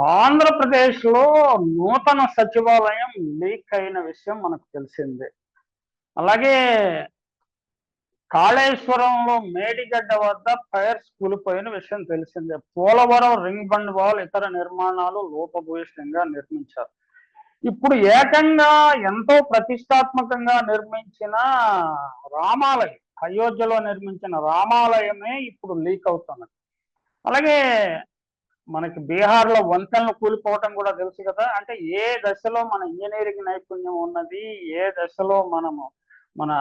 ఆంధ్రప్రదేశ్లో నూతన సచివాలయం లీక్ అయిన విషయం మనకు తెలిసిందే. అలాగే కాళేశ్వరంలో మేడిగడ్డ వద్ద ఫైర్స్ కూలిపోయిన విషయం తెలిసిందే. పోలవరం రింగ్ బండ్ వాల్ ఇతర నిర్మాణాలు లోపభూయిష్టంగా నిర్మించారు. ఇప్పుడు ఏకంగా ఎంతో ప్రతిష్టాత్మకంగా నిర్మించిన రామాలయం అయోధ్యలో నిర్మించిన రామాలయమే ఇప్పుడు లీక్ అవుతున్నది. అలాగే మనకి బీహార్లో వంతెనలు కూలిపోవటం కూడా తెలుసు కదా. అంటే ఏ దశలో మన ఇంజనీరింగ్ నైపుణ్యం ఉన్నది ఏ దశలో మనము మన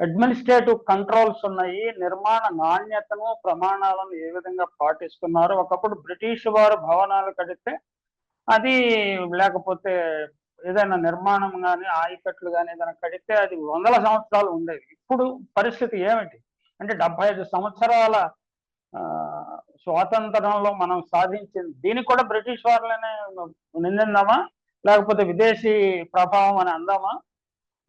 అడ్మినిస్ట్రేటివ్ కంట్రోల్స్ ఉన్నాయి నిర్మాణ నాణ్యతను ప్రమాణాలను ఏ విధంగా పాటిస్తున్నారు. ఒకప్పుడు బ్రిటిష్ వారు భవనాలు కడితే అది లేకపోతే ఏదైనా నిర్మాణం కానీ ఆయికట్లు కానీ ఏదైనా కడితే అది వందల సంవత్సరాలు ఉండేది ఇప్పుడు పరిస్థితి ఏమిటి? అంటే డెబ్బై ఐదు సంవత్సరాల స్వాతంత్రంలో మనం సాధించింది. దీనికి కూడా బ్రిటిష్ వారిలోనే నిందిందామా? లేకపోతే విదేశీ ప్రభావం అని అందామా?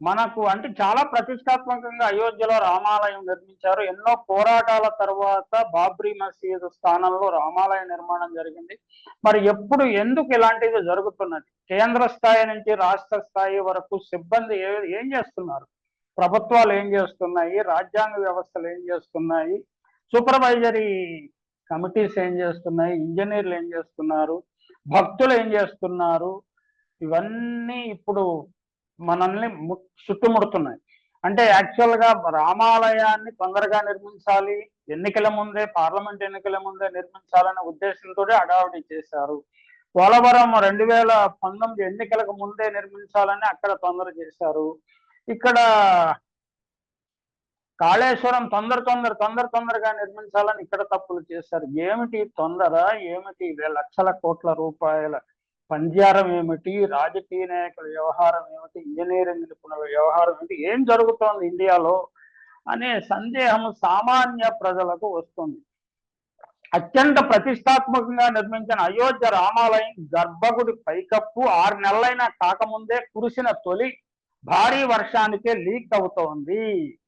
మనకు అంటే చాలా ప్రతిష్టాత్మకంగా అయోధ్యలో రామాలయం నిర్మించారు. ఎన్నో పోరాటాల తర్వాత బాబ్రీ మసీదు స్థానంలో రామాలయ నిర్మాణం జరిగింది. మరి ఎప్పుడు ఎందుకు ఇలాంటిది జరుగుతున్నది? కేంద్ర స్థాయి నుంచి రాష్ట్ర స్థాయి వరకు సిబ్బంది ఏ- ఏం చేస్తున్నారు? ప్రభుత్వాలు ఏం చేస్తున్నాయి? రాజ్యాంగ వ్యవస్థలు ఏం చేస్తున్నాయి? సూపర్వైజరీ కమిటీస్ ఏం చేస్తున్నాయి? ఇంజనీర్లు ఏం చేస్తున్నారు? భక్తులు ఏం చేస్తున్నారు? ఇవన్నీ ఇప్పుడు మనల్ని చుట్టుముడుతున్నాయి. అంటే యాక్చువల్గా రామాలయాన్ని తొందరగా నిర్మించాలి ఎన్నికల ముందే పార్లమెంట్ ఎన్నికల ముందే నిర్మించాలనే ఉద్దేశంతో అడావిడి చేశారు. పోలవరం రెండు వేల పంతొమ్మిది ఎన్నికలకు ముందే నిర్మించాలని అక్కడ తొందర చేశారు. ఇక్కడ కాళేశ్వరం తొందర తొందర తొందర తొందరగా నిర్మించాలని ఇక్కడ తప్పులు చేశారు. ఏమిటి తొందర? ఏమిటి లక్షల కోట్ల రూపాయల పంజారం ఏమిటి? రాజకీయ నాయకుల వ్యవహారం ఏమిటి? ఇంజనీరింగ్ నిపుణుల వ్యవహారం ఏమిటి? ఏం జరుగుతోంది ఇండియాలో అనే సందేహం సామాన్య ప్రజలకు వస్తుంది. అత్యంత ప్రతిష్టాత్మకంగా నిర్మించిన అయోధ్య రామాలయం గర్భగుడి పైకప్పు ఆరు నెలలైనా కాకముందే కురిసిన తొలి భారీ వర్షానికే లీక్ అవుతోంది.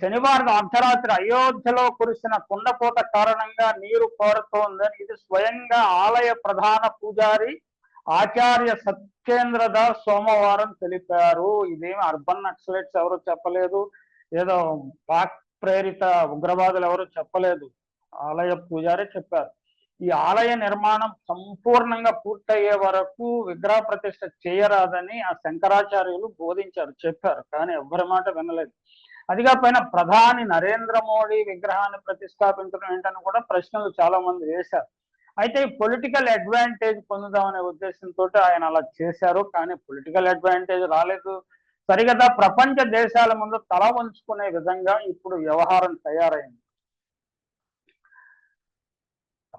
శనివారం అర్ధరాత్రి అయోధ్యలో కురిసిన కుండపోత కారణంగా నీరు కోరుతోందని ఇది స్వయంగా ఆలయ ప్రధాన పూజారి ఆచార్య సత్యేంద్ర దాస్ సోమవారం తెలిపారు. ఇదేమి అర్బన్ నక్సలైట్స్ ఎవరు చెప్పలేదు. ఏదో పాక్ ప్రేరిత ఉగ్రవాదులు ఎవరు చెప్పలేదు. ఆలయ పూజారి చెప్పారు. ఈ ఆలయ నిర్మాణం సంపూర్ణంగా పూర్తయ్యే వరకు విగ్రహ ప్రతిష్ట చేయరాదని ఆ శంకరాచార్యులు బోధించారు చెప్పారు. కానీ ఎవ్వరి మాట వినలేదు. అదిగా పైన ప్రధాని నరేంద్ర మోడీ విగ్రహాన్ని ప్రతిష్టాపించడం ఏంటని కూడా ప్రశ్నలు చాలా మంది వేశారు. అయితే పొలిటికల్ అడ్వాంటేజ్ పొందుదామనే ఉద్దేశంతో ఆయన అలా చేశారు కానీ పొలిటికల్ అడ్వాంటేజ్ రాలేదు. సరిగదా ప్రపంచ దేశాల ముందు తల వంచుకునే విధంగా ఇప్పుడు వ్యవహారం తయారైంది.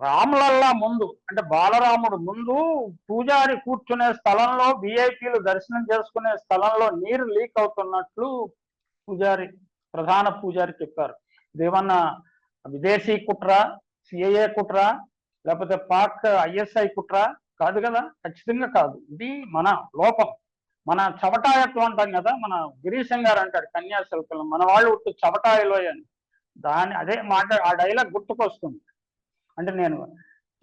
రాములల్లా ముందు అంటే బాలరాముడు ముందు పూజారి కూర్చునే స్థలంలో విఐపీలు దర్శనం చేసుకునే స్థలంలో నీరు లీక్ అవుతున్నట్లు పూజారి ప్రధాన పూజారి చెప్పారు. ఇదేమన్నా విదేశీ కుట్ర సిఐఏ కుట్ర లేకపోతే పాక్ ఐఎస్ఐ కుట్ర? కాదు కదా ఖచ్చితంగా కాదు. ఇది మన లోపం. మన చవటాయత్వం అంటాం కదా మన గిరీశం గారు అంటాడు కన్యాశుల్కం మన వాళ్ళు ఉట్టు చవటాయలో అని. దాని అదే మాట ఆ డైలాగ్ గుర్తుకొస్తుంది. అంటే నేను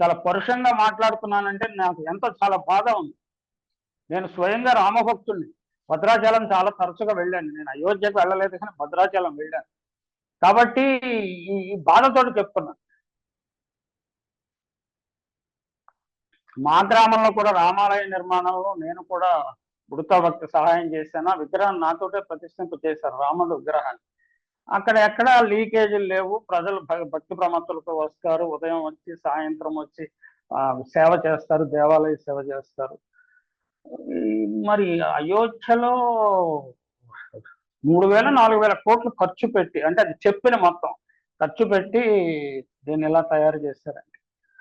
చాలా పరుషంగా మాట్లాడుతున్నానంటే నాకు ఎంతో చాలా బాధ ఉంది. నేను స్వయంగా రామభక్తుడిని భద్రాచలం చాలా తరచుగా వెళ్ళాను. నేను అయోధ్యకు వెళ్ళలేదు కానీ భద్రాచలం వెళ్ళాను. కాబట్టి ఈ బాధతో చెప్తున్నాను మా గ్రామంలో కూడా రామాలయ నిర్మాణంలో నేను కూడా ఉడతా భక్తి సహాయం చేశాను. ఆ విగ్రహం నాతోటే ప్రతిష్ఠింప చేశారు రాముడు విగ్రహాన్ని. అక్కడ ఎక్కడ లీకేజీలు లేవు. ప్రజలు భ- భక్తి ప్రమత్తులతో వస్తారు. ఉదయం వచ్చి సాయంత్రం వచ్చి సేవ చేస్తారు. దేవాలయ సేవ చేస్తారు. మరి అయోధ్యలో మూడు వేల నాలుగు వేల కోట్లు ఖర్చు పెట్టి అంటే అది చెప్పిన మొత్తం ఖర్చు పెట్టి దీన్ని ఎలా తయారు చేశారండి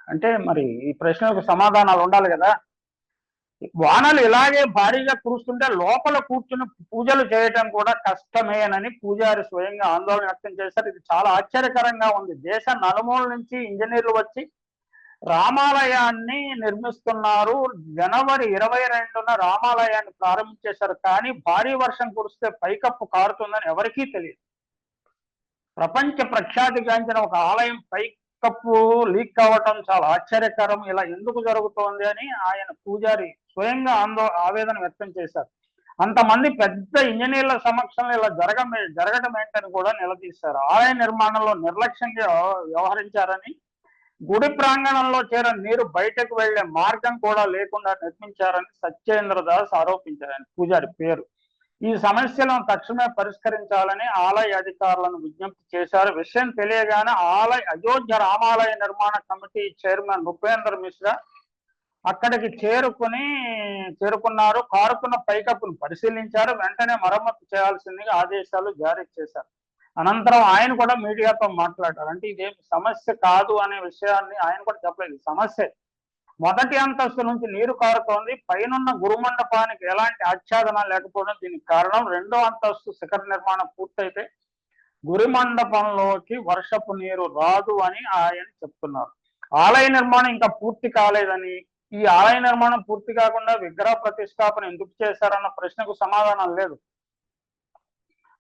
అంటే మరి ఈ ప్రశ్నలకు సమాధానాలు ఉండాలి కదా. వానలు ఇలాగే భారీగా కురుస్తుంటే లోపల కూర్చుని పూజలు చేయటం కూడా కష్టమేనని పూజారి స్వయంగా ఆందోళన వ్యక్తం చేశారు. ఇది చాలా ఆశ్చర్యకరంగా ఉంది. దేశ నలుమూల నుంచి ఇంజనీర్లు వచ్చి రామాలయాన్ని నిర్మిస్తున్నారు. జనవరి ఇరవై రెండున రామాలయాన్ని ప్రారంభించేశారు. కానీ భారీ వర్షం కురిస్తే పైకప్పు కారుతుందని ఎవరికీ తెలియదు. ప్రపంచ ప్రఖ్యాతిగాంచిన ఒక ఆలయం పైకప్పు లీక్ కావటం చాలా ఆశ్చర్యకరం. ఇలా ఎందుకు జరుగుతోంది అని ఆయన పూజారి స్వయంగా ఆందో ఆవేదన వ్యక్తం చేశారు. అంతమంది పెద్ద ఇంజనీర్ల సమక్షంలో ఇలా జరగ జరగడం ఏంటని కూడా నిలదీశారు. ఆలయ నిర్మాణంలో నిర్లక్ష్యంగా వ్యవహరించారని గుడి ప్రాంగణంలో చేర నీరు బయటకు వెళ్ళే మార్గం కూడా లేకుండా నిర్మించారని సత్యేంద్ర దాస్ ఆరోపించారు ఆయన పూజారి పేరు. ఈ సమస్యలను తక్షణమే పరిష్కరించాలని ఆలయ అధికారులను విజ్ఞప్తి చేశారు. విషయం తెలియగానే ఆలయ అయోధ్య రామాలయ నిర్మాణ కమిటీ చైర్మన్ ఉపేంద్ర మిశ్రా అక్కడికి చేరుకుని చేరుకున్నారు. కారుకున్న పైకప్పును పరిశీలించారు. వెంటనే మరమ్మతు చేయాల్సిందిగా ఆదేశాలు జారీ చేశారు. అనంతరం ఆయన కూడా మీడియాతో మాట్లాడారు. అంటే ఇదేం సమస్య కాదు అనే విషయాన్ని ఆయన కూడా చెప్పలేదు. సమస్య మొదటి అంతస్తు నుంచి నీరు కారుతోంది. పైనున్న గురుమండపానికి ఎలాంటి ఆచ్ఛాదన లేకపోవడం దీనికి కారణం. రెండో అంతస్తు శిఖర నిర్మాణం పూర్తయితే గురిమండపంలోకి వర్షపు నీరు రాదు అని ఆయన చెప్తున్నారు. ఆలయ నిర్మాణం ఇంకా పూర్తి కాలేదని ఈ ఆలయ నిర్మాణం పూర్తి కాకుండా విగ్రహ ప్రతిష్టాపన ఎందుకు చేశారన్న ప్రశ్నకు సమాధానం లేదు.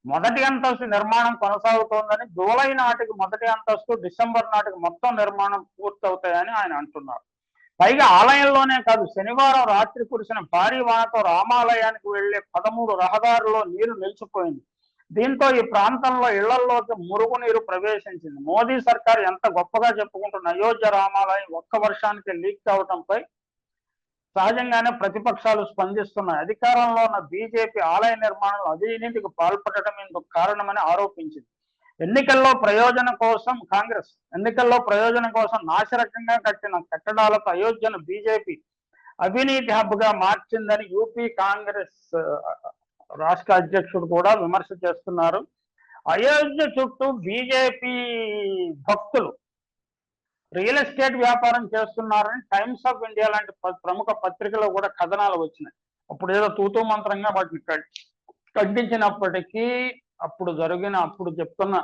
మొదటి అంతస్తు నిర్మాణం కొనసాగుతోందని జూలై నాటికి మొదటి అంతస్తు డిసెంబర్ నాటికి మొత్తం నిర్మాణం పూర్తవుతాయని ఆయన అంటున్నారు. పైగా ఆలయంలోనే కాదు శనివారం రాత్రి కురిసిన భారీ వానతో రామాలయానికి వెళ్ళే పదమూడు రహదారుల్లో నీరు నిలిచిపోయింది. దీంతో ఈ ప్రాంతంలో ఇళ్ళలోకి మురుగునీరు ప్రవేశించింది. మోదీ సర్కార్ ఎంత గొప్పగా చెప్పుకుంటున్న అయోధ్య రామాలయం ఒక్క వర్షానికి లీక్ కావడంపై సహజంగానే ప్రతిపక్షాలు స్పందిస్తున్నాయి. అధికారంలో ఉన్న బీజేపీ ఆలయ నిర్మాణంలో అవినీతికి పాల్పడటం ఇందుకు కారణమని ఆరోపించింది. ఎన్నికల్లో ప్రయోజనం కోసం కాంగ్రెస్ ఎన్నికల్లో ప్రయోజనం కోసం నాశరకంగా కట్టిన కట్టడాలతో అయోధ్యను బీజేపీ అవినీతి హబ్గా మార్చిందని యూపీ కాంగ్రెస్ రాష్ట్ర అధ్యక్షుడు కూడా విమర్శ చేస్తున్నారు. అయోధ్య చుట్టూ బీజేపీ భక్తులు రియల్ ఎస్టేట్ వ్యాపారం చేస్తున్నారని టైమ్స్ ఆఫ్ ఇండియా లాంటి ప్రముఖ పత్రికలో కూడా కథనాలు వచ్చినాయి. అప్పుడు ఏదో తూతూ మంత్రంగా వాటిని ఖండించినప్పటికీ అప్పుడు జరిగిన అప్పుడు చెప్తున్న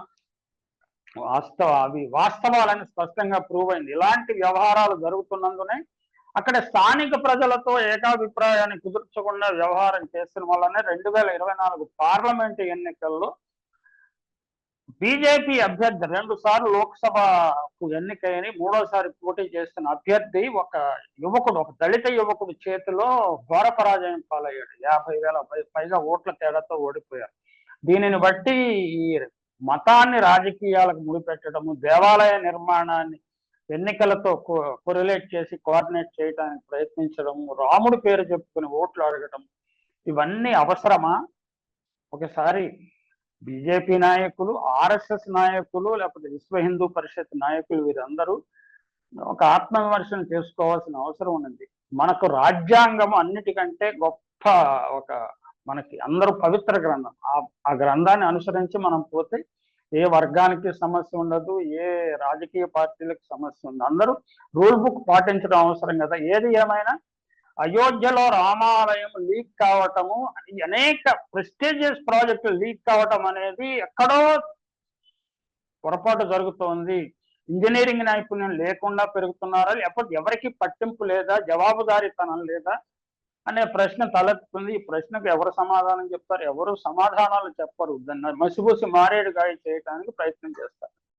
వాస్తవ అవి వాస్తవాలని స్పష్టంగా ప్రూవ్ అయింది. ఇలాంటి వ్యవహారాలు జరుగుతున్నందునే అక్కడ స్థానిక ప్రజలతో ఏకాభిప్రాయాన్ని కుదుర్చకుండా వ్యవహారం చేసిన వల్లనే రెండు వేల ఇరవై నాలుగు పార్లమెంటు ఎన్నికల్లో బీజేపీ అభ్యర్థి రెండు సార్లు లోక్సభకు ఎన్నికైన మూడోసారి పోటీ చేస్తున్న అభ్యర్థి ఒక యువకుడు ఒక దళిత యువకుడు చేతిలో ఘోర పరాజయం పాలయ్యాడు. యాభై వేల పై- పైగా ఓట్ల తేడాతో ఓడిపోయారు దీనిని బట్టి ఈ మతాన్ని రాజకీయాలకు ముడిపెట్టడము దేవాలయ నిర్మాణాన్ని ఎన్నికలతో కొరిలేట్ చేసి కోఆర్డినేట్ చేయడానికి ప్రయత్నించడం రాముడి పేరు చెప్పుకుని ఓట్లు అడగటం ఇవన్నీ అవసరమా? ఒకసారి బీజేపీ నాయకులు ఆర్ఎస్ఎస్ నాయకులు లేకపోతే విశ్వ హిందూ పరిషత్ నాయకులు వీరందరూ ఒక ఆత్మవిమర్శన చేసుకోవాల్సిన అవసరం ఉన్నది. మనకు రాజ్యాంగం అన్నిటికంటే గొప్ప ఒక మనకి అందరూ పవిత్ర గ్రంథం. ఆ ఆ గ్రంథాన్ని అనుసరించి మనం పోతే ఏ వర్గానికి సమస్య ఉండదు ఏ రాజకీయ పార్టీలకు సమస్య ఉండదు. అందరూ రూల్ బుక్ పాటించడం అవసరం కదా. ఏది ఏమైనా అయోధ్యలో రామాలయం లీక్ కావటము అనేక ప్రెస్టీజియస్ ప్రాజెక్టులు లీక్ కావటం అనేది ఎక్కడో పొరపాటు జరుగుతోంది. ఇంజనీరింగ్ నైపుణ్యం లేకుండా పెరుగుతున్నారా? లేకపోతే ఎవరికి పట్టింపు లేదా? జవాబుదారీతనం లేదా? అనే ప్రశ్న తలెత్తుతుంది. ఈ ప్రశ్నకు ఎవరు సమాధానం చెప్తారు? ఎవరు సమాధానాలు చెప్పరు? దాన్ని మసిబూసి మారేడుగాయ చేయడానికి ప్రయత్నం చేస్తారు.